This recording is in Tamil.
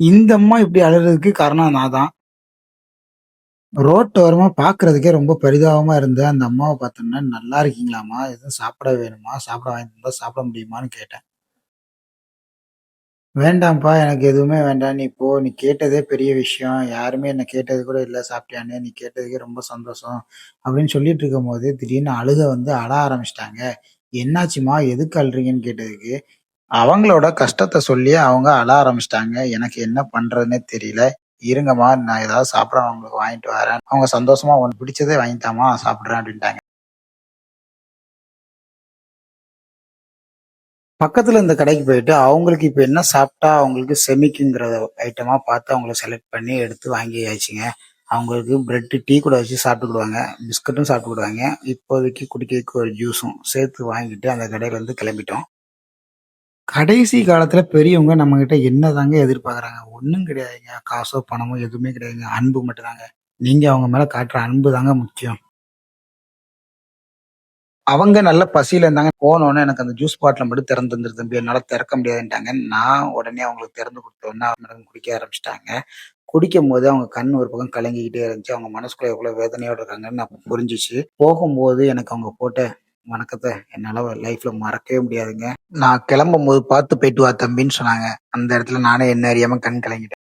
இந்த அம்மா இப்படி அழுறதுக்கு காரணம் நான் தான். ரோட்டோரமா பாக்குறதுக்கே ரொம்ப பரிதாபமா இருந்த அந்த அம்மாவை பார்த்தோன்னே, "நல்லா இருக்கீங்களாம்மா? எதுவும் சாப்பிட வேணுமா? சாப்பிட வாங்கி தந்தா சாப்பிட முடியுமான்னு?" கேட்டேன். "வேண்டாம்ப்பா, எனக்கு எதுவுமே வேண்டாம். நீ போ. நீ கேட்டதே பெரிய விஷயம். யாருமே என்ன கேட்டது கூட இல்லை சாப்பிட்டியானே நீ கேட்டதுக்கே ரொம்ப சந்தோஷம்." அப்படின்னு சொல்லிட்டு இருக்கும்போது, திடீர்னு அழுக வந்து அழ ஆரம்பிச்சிட்டாங்க "என்னாச்சும்மா? எதுக்கு அழுறீங்கன்னு?" கேட்டதுக்கு, அவங்களோட கஷ்டத்த சொல்லி அவங்க அழ ஆரம்பிச்சுட்டாங்க. எனக்கு என்ன பண்றதுன்னே தெரியல. "இருங்கம்மா, நான் ஏதாவது சாப்பிட அவங்களுக்கு வாங்கிட்டு வரேன்." அவங்க சந்தோஷமா, "உனக்கு பிடிச்சதே வாங்கி சாப்பிட்றேன் நான் சாப்பிடுறேன்." அப்படின்ட்டாங்க. பக்கத்துல இருந்த கடைக்கு போயிட்டு, அவங்களுக்கு இப்ப என்ன சாப்பிட்டா அவங்களுக்கு செமிக்குங்கிறத ஐட்டமா பார்த்து அவங்கள செலக்ட் பண்ணி எடுத்து வாங்கியாச்சுங்க. அவங்களுக்கு பிரெட்டு, டீ கூட வச்சு சாப்பிட்டுக்கிடுவாங்க. பிஸ்கட்டும் சாப்பிட்டுக்கிடுவாங்க. இப்போதைக்கு குடிக்கிறதுக்கு ஒரு ஜூஸும் சேர்த்து வாங்கிட்டு அந்த கடையிலேருந்து கிளம்பிட்டோம். கடைசி காலத்துல பெரியவங்க நம்மகிட்ட என்னதாங்க எதிர்பார்க்குறாங்க? ஒண்ணும் கிடையாதுங்க. காசோ, பணமோ எதுவுமே கிடையாதுங்க. அன்பு மட்டும் தாங்க. நீங்க அவங்க மேல காட்டுற அன்பு தாங்க முக்கியம். அவங்க நல்ல பசியில இருந்தாங்க. போனோனே எனக்கு அந்த ஜூஸ் பாட்டில மட்டும் திறந்து தந்துரு தம்பி. என்னால திறக்க முடியாதுன்ட்டாங்க. நான் உடனே அவங்களுக்கு திறந்து குடுத்தோனே அவங்க குடிக்க ஆரம்பிச்சுட்டாங்க. குடிக்கும்போது அவங்க கண் ஒரு பக்கம் கலங்கிக்கிட்டே இருந்துச்சு. அவங்க மனசுக்குள்ள எவ்வளோ வேதனையோட இருக்காங்கன்னு அப்ப புரிஞ்சுச்சு. போகும்போது எனக்கு அவங்க போட்ட வணக்கத்தை என்னால் லைஃப்ல மறக்கவே முடியாதுங்க. நான் கிளம்பும்போது "பார்த்து போயிட்டு வா தம்பின்னு" சொன்னாங்க. அந்த இடத்துல நானே என்ன அறியாம கண் கலங்கிட்டேன்.